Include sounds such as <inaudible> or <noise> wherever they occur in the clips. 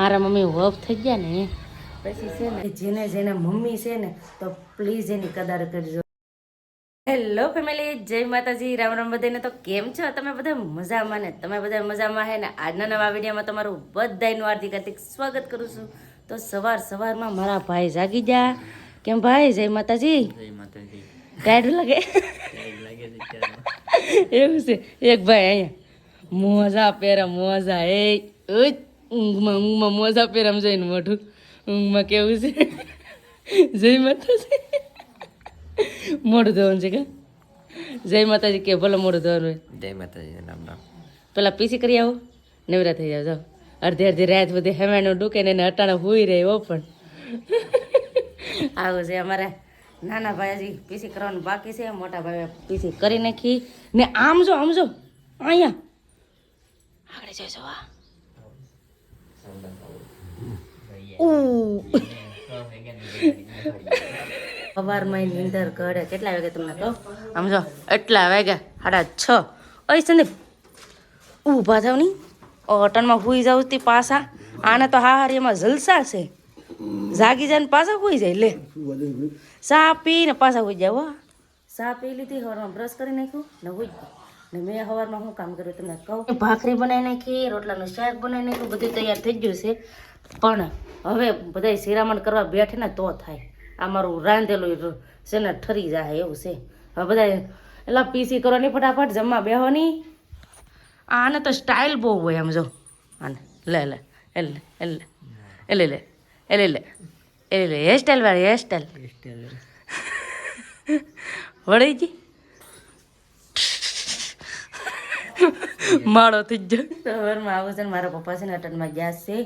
મારા મમ્મી વફ થઈ ગયા ને. પછી છે ને જેને જેને મમ્મી છે ને તો પ્લીઝ એની કદર કરજો. હેલો ફેમિલી જય માતાજી રામ રામ બધાને તો કેમ છો? તમે બધા મજામાં ને? તમે બધા મજામાં હે ને? આજના નવા વિડીયોમાં તમારું બધાનું હાર્દિક હાર્દિક સ્વાગત કરું છું. તો સવાર સવારમાં મારા ભાઈ જાગી જા કેમ ભાઈ? જય માતાજી. જય માતાજી. ટાયર્ડ લાગે. એવું છે. એક ભાઈ અહીંયા મોજા પહેરા મોજા એ ઉઈ, ઊંઘમાં ઊંઘમાં મોજા પહેરામ જઈને મોઢું. ઊંઘમાં કેવું છે? જય માતાજી. મોઢું ધોવાનું છે કે? જય માતાજી કે ભલે મોઢું ધોવાનું હોય. જય માતાજી રામ રામ. પેલા પીસી કરી આવો. નવરા થઈ જાવ જાઓ. અડધી અડધી રાત બધી હેમાનું ડૂકે ને એને અટાણે હોઈ રહે એવો પણ. આવું છે અમારા નાના ભાઈ હજી પીસી કરવાનું બાકી છે મોટા ભાઈ પીસી કરી નાખી. ને આમ જો આમ જો અહીંયા. આગળ જોઈજો આ. સવારમાં નીંદર કરે કેટલા વાગે તમને કહો? આમ જો, એટલા વાગ્યા સાડા છ. અય સંદીપ, ઊભા થાવ નહીં અટનમાં હુઈ જાઉં તી પાછા. આને તો હા હારી એમાં જલસા છે. જાગી જાય પાછા હોઈ જાય, લે. ચા પીને પાછા હોઈ જાય હો. ચા પી લીધી સવારમાં બ્રશ કરી નાખ્યું ને હોઈ ને મેં સવારમાં શું કામ કર્યું તમને કહું? ભાખરી બનાવી નાખી રોટલાનું શાક બનાવી નાખ્યું બધું તૈયાર થઈ ગયું છે. પણ હવે બધા શિરામણ કરવા બેઠે ને તો થાય. આ મારું રાંધેલું છે ને ઠરી જાય એવું છે. હવે બધા એટલે પીસી કરવાની ફટાફટ જમવા બેહવાની આને તો સ્ટાઇલ બહુ હોય આમ જો. આને લે લે એટલે એટલે એટલે લે એટલે લે એટલે લે હેર સ્ટાઇલ વાળી હેર સ્ટાઇલ વળી ગઈ? <laughs> માળો થઈ ગયો. સવારમાં આવું છે મારા પપ્પા છે ને અટનમાં ગયા છે.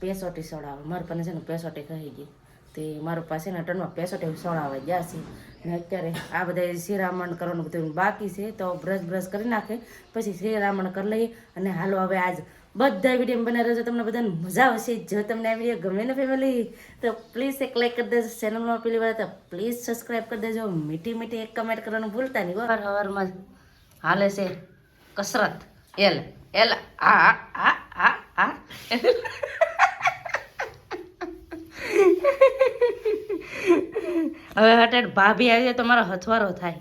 પેસોટી સડાવે મારા પપ્પાને છે ને પેસોટી કહી ગઈ. તે મારા પાસે ને અટનમાં પેસોટી સડાવે ગયા છે. ને અત્યારે આ બધા શ્રીરામણ કરવાનું બધું બાકી છે. તો બ્રશ બ્રશ કરી નાખે. પછી શ્રીરામણ કરી લઈએ. અને હાલો હવે આજ બધા વીડિયો બનાવી રહ્યો તમને બધાને મજા આવશે. જો તમને આ વીડિયો ગમે ને ફેમિલી તો પ્લીઝ એક લાઈક કરી દેજો. ચેનલમાં પેલી વાર તો પ્લીઝ સબસ્ક્રાઈબ કરી દેજો. મીઠી મીઠી એક કમેન્ટ કરવાનું ભૂલતા નહીં વાર હવારમાં હાલે છે. કસરત. એલ. એલ, આ આ આ આ હવે હટેડ ભાભી આવી જાય તો મારો હથવારો થાય.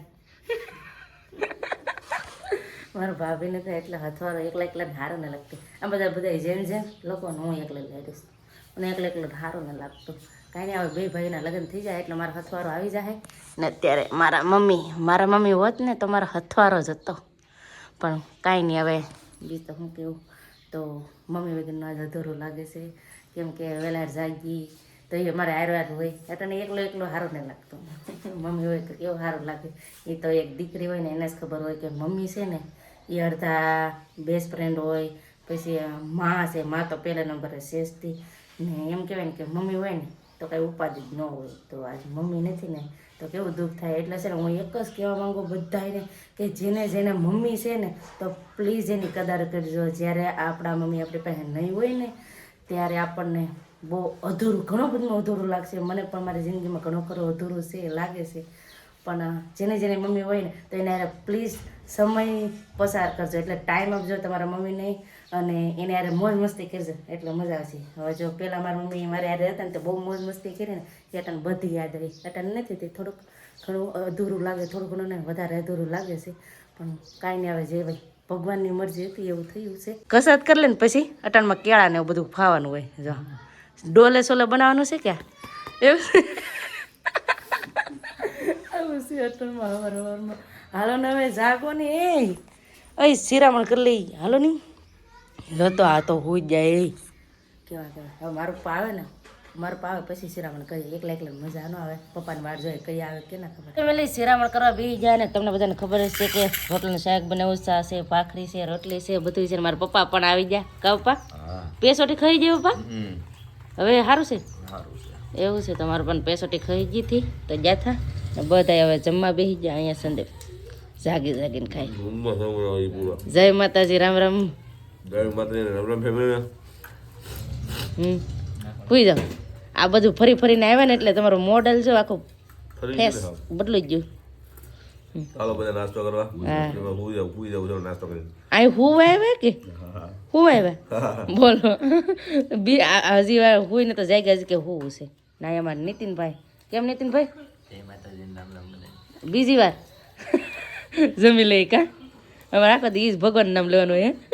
મારા ભાભીને તો એટલે હથવારો એકલા એકલા હારો ને લાગતું. આ બધા બધા જેમ જેમ લોકોને હું એકલા લેડીશ. મને એકલા એકલો હારો ને લાગતું. કાંઈ નહીં, હવે બે ભાઈના લગ્ન થઈ જાય એટલે મારો હથવારો આવી જાય. ને અત્યારે મારા મમ્મી મારા મમ્મી હોત ને તો મારો હથવારો જ હતો. પણ કાંઈ નહીં, હવે બીજું તો હું કેવું તો મમ્મી વગરનો આજે અધૂરું લાગે છે. કેમ કે વહેલા જાગી, તો એ મારે હાર હોય. એટલે એકલો એકલો સારો નહીં લાગતો. મમ્મી હોય તો કેવું સારું લાગે. એ તો એક દીકરી હોય ને એને જ ખબર હોય કે મમ્મી છે ને એ અડધા બેસ્ટ ફ્રેન્ડ હોય, પછી મા છે, મા તો પહેલા નંબરે શેષથી ને એમ કહેવાય ને કે મમ્મી હોય ને તો કાંઈ ઉપાધિ ન હોય. તો આજ મમ્મી નથી ને, તો કેવું દુઃખ થાય? એટલે છે ને હું એક જ કહેવા માંગુ બધાને કે જેને જેને મમ્મી છે ને, તો પ્લીઝ એની કદર કરજો. જ્યારે આપણા મમ્મી આપણી પાસે નહીં હોય ને, ત્યારે આપણને બહુ અધૂરું, ઘણું બધું અધૂરું લાગશે. મને પણ મારી જિંદગીમાં ઘણો ખરો અધૂરું છે, લાગે છે. પણ જેને જેને મમ્મી હોય ને, તો એને પ્લીઝ સમય પસાર કરજો. એટલે ટાઈમ આપજો તમારા મમ્મીને. અને એને હારે મોજ મસ્તી કરજો એટલે મજા આવશે હવે જો પહેલાં મારી મમ્મી મારે હારે હતા ને તો બહુ મોજ મસ્તી કરી ને એ અટાને બધી યાદ રહી. અટાને નથી તે થોડુંક ઘણું અધૂરું લાગે થોડું ઘણું ને વધારે અધૂરું લાગે છે. પણ કાંઈ નહીં આવે જે ભાઈ ભગવાનની મરજી હતી એવું થયું છે. કસરત કરી લે ને પછી અટાણમાં કેળા ને એવું બધું ખાવાનું હોય. જો. ડોલે સોલે બનાવવાનું છે ક્યાં? એવું છે? આવું છે અટણમાં હવાર હવારમાં. હાલો ને હવે જાગો ને. એ અય શિરામણ કરી લઈ. હાલો ની. જો તો આ તો હોઈ જાય એ કેવા કેવા? હવે મારું પાવે ને મારું પાવે પછી શિરામણ કરીએ. એકલા એકલા મજા ન આવે. પપ્પાની વાર જોઈએ કઈ આવે કે ના ખબર? તમે શિરામણ કરવા બી જાય ને તમને બધાને ખબર જ છે કે રોટલાનું શાક બનાવું ચા છે ભાખરી છે રોટલી છે બધું છે મારા પપ્પા પણ આવી ગયા. કા પપ્પા? પેસોટી ખાઈ જાય પપ્પા? હવે સારું છે? એવું છે તમારું પણ પેસોટી ખાઈ ગઈ હતી તો ગયા થા ને બધા હવે જમવા બેસી ગયા અહીંયા સંદીપ જાગી જાગીને ખાય જય માતાજી રામ રામ. જય માતાજી રામ રામ ફેમિલી હમ. સુઈ જાઓ. આ બધું ફરી ફરીને આવ્યા ને એટલે તમારું મોડલ જો આખું ફરી ફેસ ગયું બદલી જ ગયું ચાલો બધા નાસ્તો કરવા. હા. હુઈ જાવ હુઈ જાવ ચાલો નાસ્તો કરી આ હું આવ્યા કે? હું આવ્યા? બોલો. બી હજી વાર હું ને તો જાય હજી કે હું છે. ના અમારે નીતિનભાઈ. કેમ નીતિનભાઈ? બીજી વાર. જમી લઈ કા? અમારે આખો દિવસ ભગવાન નામ લેવાનું હે.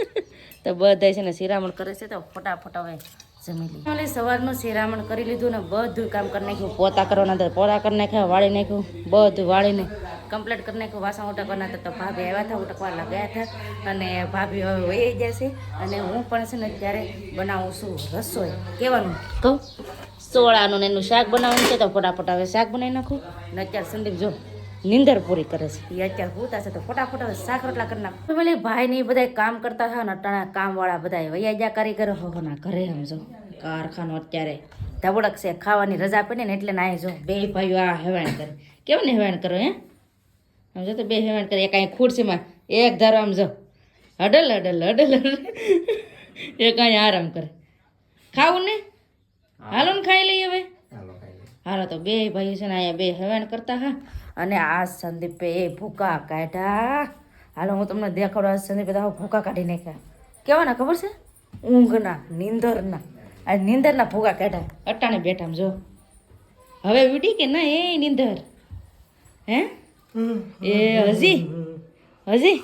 તો બધા છે ને શિરામણ કરે છે તો ફટાફટ હવે જમી લીધું સવારનું શિરામણ કરી લીધું ને બધું કામ કરી નાખ્યું. પોતા કરવાના હતા પોતા કરી નાખ્યા, વાળી નાખ્યું, બધું વાળીને કમ્પ્લીટ કરી નાખ્યું. વાસણ ઉટકવાના હતા તો ભાભી આવ્યા હતા ઉટકવા લગાયા હતા અને ભાભી હવે વહી જશે અને હું પણ છે ને અત્યારે બનાવું છું રસોઈ. કેવાનું? કહું? સોળાનું ને એનું શાક બનાવવાનું છે તો ફટાફટ હવે શાક બનાવી નાખું. ને અત્યારે સંદીપ જો નિંદર પૂરી કરે છે. એ અત્યારે પૂરતા છે તો ફટાફટ શાક રોટલા કરી નાખું. ભલે ભાઈ ને બધા કામ કરતા હતા ને અટાણા કામ વાળા બધા વૈયા જ્યાં કારીગર હો ના ઘરે સમજો કારખાનું અત્યારે ધબડક છે ખાવાની રજા પડે ને એટલે નાય જો. બે ભાઈઓ આ હેવાણ કરે. કેમ ને હેવાણ કરો હે? સમજો તો બે હેવાણ કરે. એક અહીં ખુરશીમાં એક ધારો આમ જો. હડલ હડલ હડલ હડલ. એક અહીં આરામ કરે. ખાવું ને? હાલો ને ખાઈ લઈએ હવે. હાલો તો બે ભાઈઓ છે ને અહીંયા બે હેવાણ કરતા હા. અને આ સંદીપે એ ભૂકા કાઢ્યા. હાલો હું તમને દેખાડું આ સંદીપે તો ભૂકા કાઢી નાખ્યા. કેવાના ખબર છે? ઊંઘના નીંદરના. આ નીંદરના ભૂકા કાઢ્યા. અટાણે બેઠા જો. હવે ઉડી કે ના એ નીંદર? હે? એ હજી? હજી?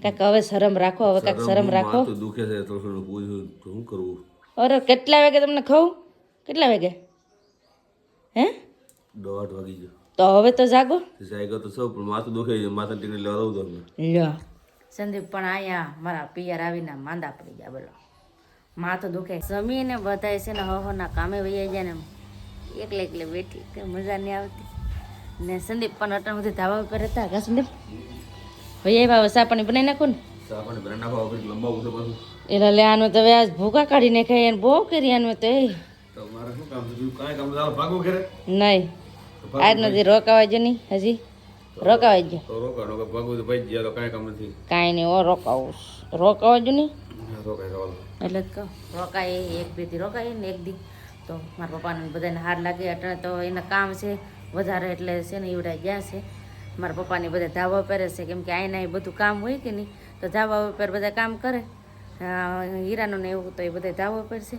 કાંઈક હવે શરમ રાખો હવે કાંઈક શરમ રાખો. દુખે છે તો શું કરવું? અરે કેટલા વાગે તમને ખાવું કેટલા વાગે? હે? દોઢ વાગી ગયો. તો હવે તો જાગો. જાગો તો સૌ પણ માથું દુખે છે માથા ટીકડી લેવા દઉં તમને લ્યો. સંદીપ પણ અહીંયા મારા પિયર આવીને માંદા પડી ગયા બોલો. માથું દુખે જમીને બધાય છે ને હવના કામે વહી જાય ને એકલે એકલે બેઠી કઈ મજા નહીં આવતી. ને સંદીપ પણ અટણ બધી ધાબા ઉપર હતા કા સંદીપ? ભાઈ આવ્યા સાપણી બનાવી નાખો ને? સાપણી બનાવી નાખો આપણે લંબા ઉઠો પાછું. એટલે લે આનું તો વ્યાજ આજ ભૂકા કાઢી નાખાય એને બહુ કરી આનું તો એ. તમારે શું કામ છે? કાંઈ કામ ભાગવું ઘરે. નહીં. આજ નથી રોકાવા જો નહીં હજી. રોકાવા જો. તો રોકાણો કે ભાગવું ભાઈ ગયા તો કાંઈ કામ નથી. કાંઈ નહીં ઓ રોકાવું રોકાવા જો નહીં? હા, એટલે જ કહું રોકાય એક બેથી રોકાય ને એક દી. તો મારા પપ્પાને બધાને હાર લાગે એટલે તો એના કામ છે વધારે એટલે છે ને એવડા ગયા છે. મારા પપ્પાને બધા ધાબા પહેરે છે કેમ કે આઈના એ બધું કામ હોય કે નહીં તો ધાબા ઉપર બધા કામ કરે. હીરાનું ને એવું તો એ બધા ધાબા પર છે.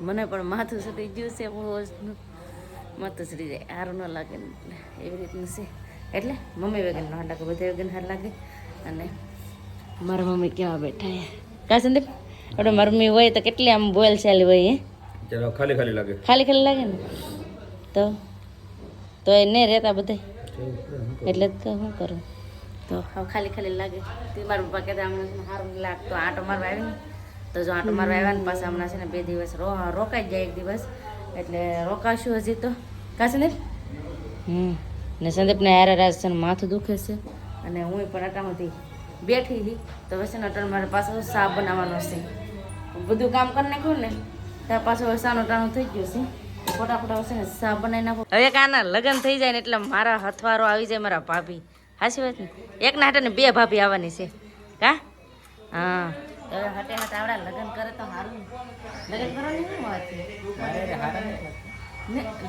મને પણ માથું સટી ગયું છે બહુ માથું સટી જાય સારું ન લાગે એવી રીતનું છે. એટલે મમ્મી વગર ના લાગે બધા વેગન હાર લાગે. અને મારા મમ્મી કેવા બેઠા હે કા સંદીપ? આપણે મારી મમ્મી હોય તો કેટલી આમ બોલ ચાલી હોય હે? ખાલી ખાલી લાગે. ખાલી ખાલી લાગે ને? તો તો એ નહીં રહેતા બધા? એટલે જ શું કરું? તો હવે ખાલી ખાલી લાગે. તે મારા પપ્પા કહેતા હમણાં સારું લાગતો આંટો મારવા આવ્યો ને. તો જો આંટો મારવા આવ્યા ને પાછા હમણાં છે ને બે દિવસ રોકાઈ જાય એક દિવસ. એટલે રોકાશું હજી તો. કા સંદીપ? હમ. ને સંદીપને હારે રાજ છે ને માથું દુખે છે. અને હું પણ અટામાંથી બેઠી હતી તો પછી ને અટાણ મારે પાછો સા બનાવવાનો છે. બધું કામ કરી નાખ્યું ને ત્યાં પાછો સાનો ટાણું થઈ ગયું છે. ફટાફટ ફોટા છે ને સા બનાવી નાખો. હવે કાના લગ્ન થઈ જાય ને એટલે મારા હથવારો આવી જાય મારા ભાભી. હાસી વાત ને? એકના હાટે ને બે ભાભી આવવાની છે. કા? હા. હવે હાટે હાટે આવડા લગ્ન કરે તો સારું લગ્ન કરવાની શું વાત છે?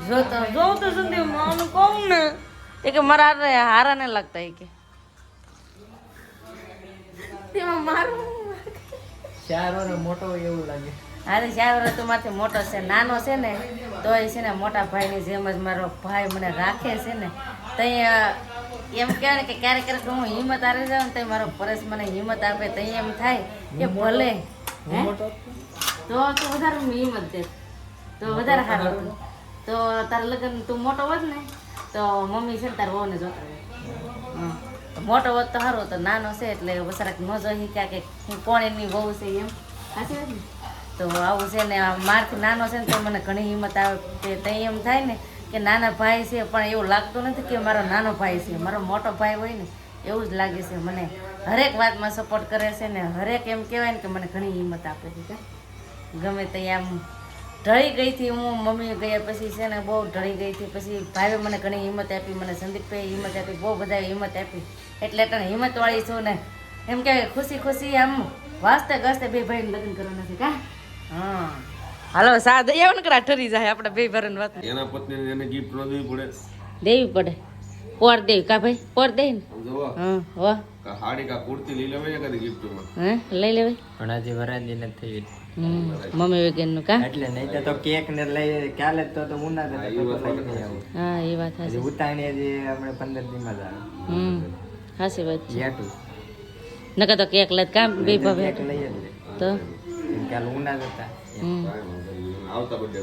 જો તો જો તો સુધી માનું કહું ને એ કે મારા હારા ને લાગતા કે. તેમાં મારું ચારો વાર મોટો એવું લાગે. હારે વર્ષ તો મારથી મોટો છે નાનો છે ને તોય છે ને મોટા ભાઈની જેમ જ મારો ભાઈ મને રાખે છે ને ત્યાં એમ કહેવાય ને કે ક્યારેક ક્યારેક હું હિંમત હારી જાઉં ને તો મારો પરેશ મને હિંમત આપે તો એમ થાય કે ભલે તો તું વધારે હિંમત દે તો વધારે સારું હતું. તો તારા લગ્ન તું મોટો હોત ને તો મમ્મી છે ને તારા બહુને જોતા. મોટો હોત તો સારું તો નાનો છે એટલે વસરાક ન જોઈ કે હું કોણ એની વહુ છે એમ. સાચી વાત ને? તો આવું છે ને માર્ક નાનો છે ને, તો મને ઘણી હિંમત આવે કે ત્યાં એમ થાય ને કે નાના ભાઈ છે, પણ એવું લાગતું નથી કે મારો નાનો ભાઈ છે, મારો મોટો ભાઈ હોય ને, એવું જ લાગે છે મને. હરેક વાતમાં સપોર્ટ કરે છે ને, હરેક એમ કહેવાય ને કે મને ઘણી હિંમત આપે છે, કે? ગમે તે આમ ઢળી ગઈ હતી હું મમ્મી ગયા પછી છે ને, બહુ ઢળી ગઈ હતી પછી ભાઈએ મને ઘણી હિંમત આપી, મને સંદીપભાઈ હિંમત આપી, બહુ બધાએ હિંમત આપી. એટલે તને હિંમતવાળી છું ને. એમ કે ખુશી ખુશી આમ વાસ્તે ગસ્તે બે ભાઈને લગ્ન કરવાના છે કા? હા. હાલો સા ને કરા ઠરી જાય આપણે બે ભરણ વાત. એના પત્ની એને ગિફ્ટ ન દેવી પડે. દેવી પડે. પોર દે કા ભાઈ? પોર દે ને. જોવો. હા વાહ કા હાડી કા કુર્તી લઈ લેવાય કદી ગિફ્ટમાં હે લઈ લેવે પણ આજે વરાંદી ન થઈ મમ્મી વેગનનું કા? એટલે નહીં તો કેક ને લઈ કાલે જ તો તો મુના આવું. હા એ વાત હજી ઉતાણી આજે આપણે પંદર દિનમાં આવે. હમ હાસી વાત છે. નકા તો કેક લત કામ બે ભાવે તો? હમ. આવતા બર્થડે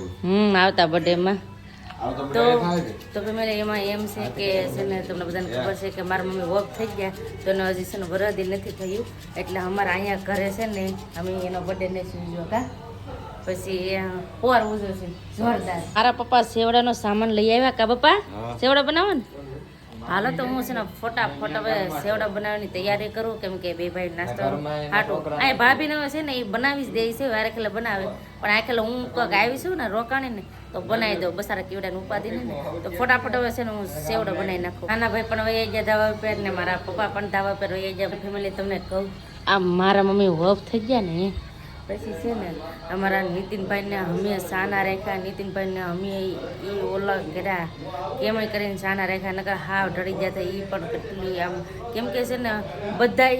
બર્થડેમાં. તો તો ફેમિલી એમાં એમ છે કે છે ને તમને બધાને ખબર છે કે મારા મમ્મી વર્ક થઈ ગયા તો એનો હજી છે ને વરદી નથી થયું. એટલે અમારા અહીંયા ઘરે છે ને અમે એનો બર્થડે નહીં સુજો કા પછી પોર જોરદાર. મારા પપ્પા સેવડાનો સામાન લઈ આવ્યા કા પપ્પા? સેવડા બનાવો ને. હાલો તો હું છે ને ફટાફટ હવે સેવડા બનાવવાની તૈયારી કરું કેમ કે બે ભાઈ નાસ્તો હાટું. આ ભાભીને છે ને એ બનાવી જ દે છે વારે ખેલે બનાવે. પણ આ ખેલે હું કોઈક આવી છું ને રોકાણી ને તો બનાવી દઉં બસારા કેવડાને ઉપાધિ ને. તો ફટાફટ હવે છે ને હું સેવડો બનાવી નાખું. નાના ભાઈ પણ વહી ગયા ધાવા પર ને મારા પપ્પા પણ ધાવા પર વહી ગયા ફેમિલી તમને કહું. આ મારા મમ્મી વફ થઈ ગયા ને. પછી છે ને, અમારા નીતિનભાઈને અમે સાના રાખ્યા, નીતિનભાઈને અમે એ ઓલા કર્યા કેમ કરીને સાના રાખ્યા, નકર હાવ ઢળી ગયા એ પણ કેટલી આમ. કેમ કે છે ને બધા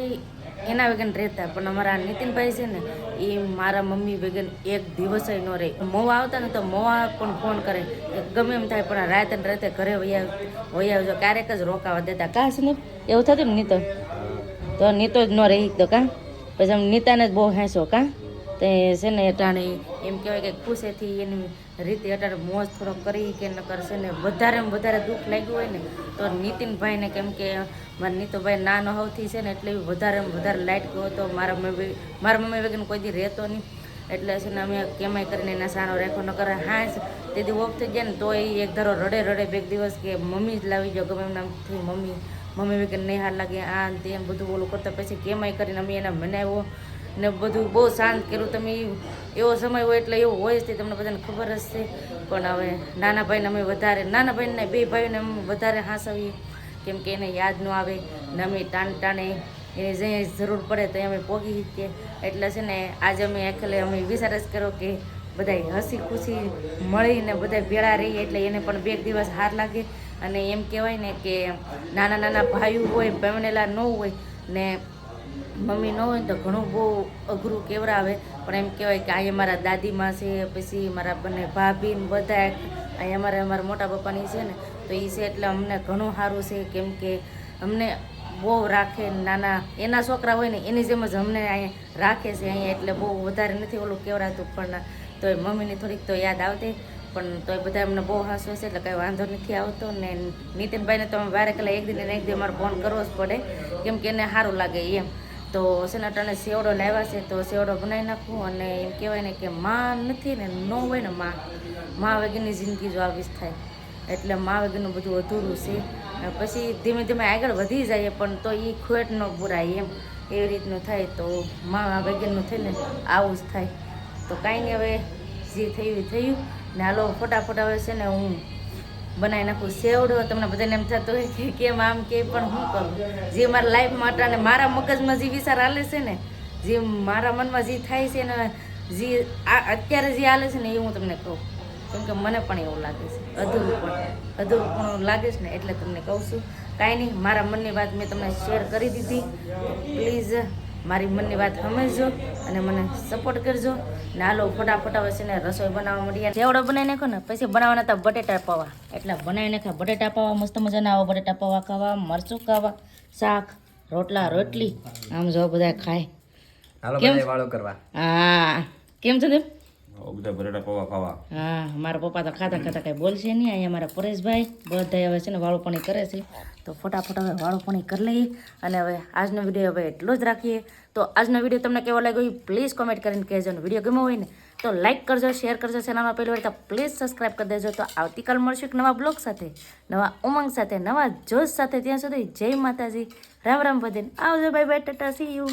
એના વેગન રહેતા, પણ અમારા નીતિનભાઈ છે ને, એ મારા મમ્મી વેગન એક દિવસ ન રહે. મોવા આવતા ને તો મોવા પણ ફોન કરે ગમે એમ થાય, પણ રાતે રાતે ઘરે વૈયા વહી આવજો, ક્યારેક જ રોકાવા દેતા. કાશ ને, એવું થતું ને નીતો? તો નીતો જ ન રહી તો કાં? પછી આમ નીતાને જ બહુ હેંસો, કા? તે છે ને અટાણે એમ કહેવાય કે ખુશીથી એની રીતે અટાણે મોજ થોડો કરી કે ન કરશે ને વધારે વધારે દુઃખ લાગ્યું હોય ને, તો નીતિનભાઈને કેમ કે મારા નીતુભાઈ નાનો હોવથી છે ને એટલે વધારે વધારે લાઇટ ગયો હતો. મારા મમ્મી મારા મમ્મી વગર કોઈ દી રહેતો નહીં. એટલે છે ને અમે કેમાય કરીને એના સાનો રાખ્યો કરે હા તેથી ઓફ થઈ ગયા ને તો એ એક ધારો રડે રડે બે દિવસ કે મમ્મી જ લાવી જાઓ ગમે એમ નામથી મમ્મી મમ્મી વગર નહીં હાર લાગે આ તે બધું ઓલું કરતા પછી કેમાય કરીને અમે એને મનાવ્યો. ને બધું બહુ શાંત કર્યું. તમે એવો સમય હોય એટલે એવું હોય છે તમને બધાને ખબર જ છે. પણ હવે નાના ભાઈને અમે વધારે નાના ભાઈને બે ભાઈને અમે વધારે હાંસવીએ. કેમ કે એને યાદ ન આવે, ને અમે ટાણ ટાણે એની જ્યાં જરૂર પડે તો અમે પોગી શકીએ. એટલે છે ને, આજે અમે એકલે અમે વિચાર જ કર્યો કે બધા હસી ખુશી મળીને બધા ભેળા રહીએ, એટલે એને પણ બે દિવસ હાર લાગે. અને એમ કહેવાય ને કે નાના નાના ભાઈઓ હોય, ભણેલા ન હોય, ને મમ્મી ન હોય તો ઘણું બહુ અઘરું કેવડાવે પણ એમ કહેવાય કે અહીંયા મારા દાદીમાં છે, પછી મારા બંને ભાભી ને બધા અહીંયા અમારે અમારા મોટા પપ્પાની છે ને, તો એ છે એટલે અમને ઘણું સારું છે કેમ કે અમને બહુ રાખે નાના, એના છોકરા હોય ને એની જેમ જ અમને અહીંયા રાખે છે અહીંયા એટલે બહુ વધારે નથી ઓલું કેવડાતું પણ, તોય મમ્મીની થોડીક તો યાદ આવતી. પણ તોય બધા એમને બહુ હાસવે છે એટલે કંઈ વાંધો નથી આવતો ને નીતિનભાઈને તો અમે વારે કલાક એક દિન એક દિન અમારે ફોન કરવો જ પડે, કેમ કે એને સારું લાગે એમ. તો સનાટાને સેવડો લાવ્યા છે, તો સેવડો બનાવી નાખું અને એમ કહેવાય ને કે માં નથી ને ન હોય ને માં. માં વગરની જિંદગી જો આવી થાય. એટલે માં વગરનું બધું અધૂરું છે. પછી ધીમે ધીમે આગળ વધી જાય, પણ તો એ ખોટ ન પૂરાય એમ. એવી રીતનું થાય તો માં વગરનું થઈને આવું જ થાય. તો કાંઈ નહીં, હવે જે થયું થયું. ને હાલો ફટાફટ આવે છે ને હું બનાવી નાખું સેવડો તમને બધાને એમ થતું હોય કે કેમ આમ કે, પણ હું કરું? જે મારા લાઈફ માટે અને મારા મગજમાં જે વિચાર હાલે છે ને, જે મારા મનમાં જે થાય છે ને, જે અત્યારે જે હાલે છે ને, એ હું તમને કહું. કેમ કે મને પણ એવું લાગે છે. અધૂરું પણ અધૂરું પણ લાગે છે ને, એટલે તમને કહું છું. કાંઈ નહીં, મારા મનની વાત મેં તમને શેર કરી દીધી. પ્લીઝ મારી મનની વાત સમજજો અને મને સપોર્ટ કરજો. ને હાલો ફટાફટ હવે છે ને રસોઈ બનાવવા મળીએ જેવડો બનાવી નાખો ને પછી બનાવવાના હતા બટેટા પૌવા. એટલે બનાવી નાખ્યા બટેટા પૌવા મસ્ત મજાના આવો બટેટા પૌવા ખાવા મરચું ખાવા શાક રોટલા રોટલી. આમ જો બધા ખાય. કેમ? વાળો કરવા. હા. કેમ છે બધા ભરેડા પૌવા ખાવા. હા મારા પપ્પા તો ખાતા ખાતા કાંઈ બોલશે નહીં. અહીંયા મારા પરેશભાઈ બધા હવે છે ને વાળુપણી કરે છે. તો ફટાફટ હવે વાળુપણી કરી લઈએ અને હવે આજનો વીડિયો હવે એટલો જ રાખીએ. તો આજનો વીડિયો તમને કેવો લાગ્યો એ પ્લીઝ કોમેન્ટ કરીને કહેજો ને વીડિયો ગમ્યો હોય ને તો લાઇક કરજો શેર કરજો ચેનલમાં પહેલી વાર તો પ્લીઝ સબસ્ક્રાઈબ કરી દેજો. તો આવતીકાલ મળશું એક નવા બ્લોગ સાથે, નવા ઉમંગ સાથે, નવા જોશ સાથે. ત્યાં સુધી જય માતાજી. રામ રામ બધે આવજો. Bye bye tata see you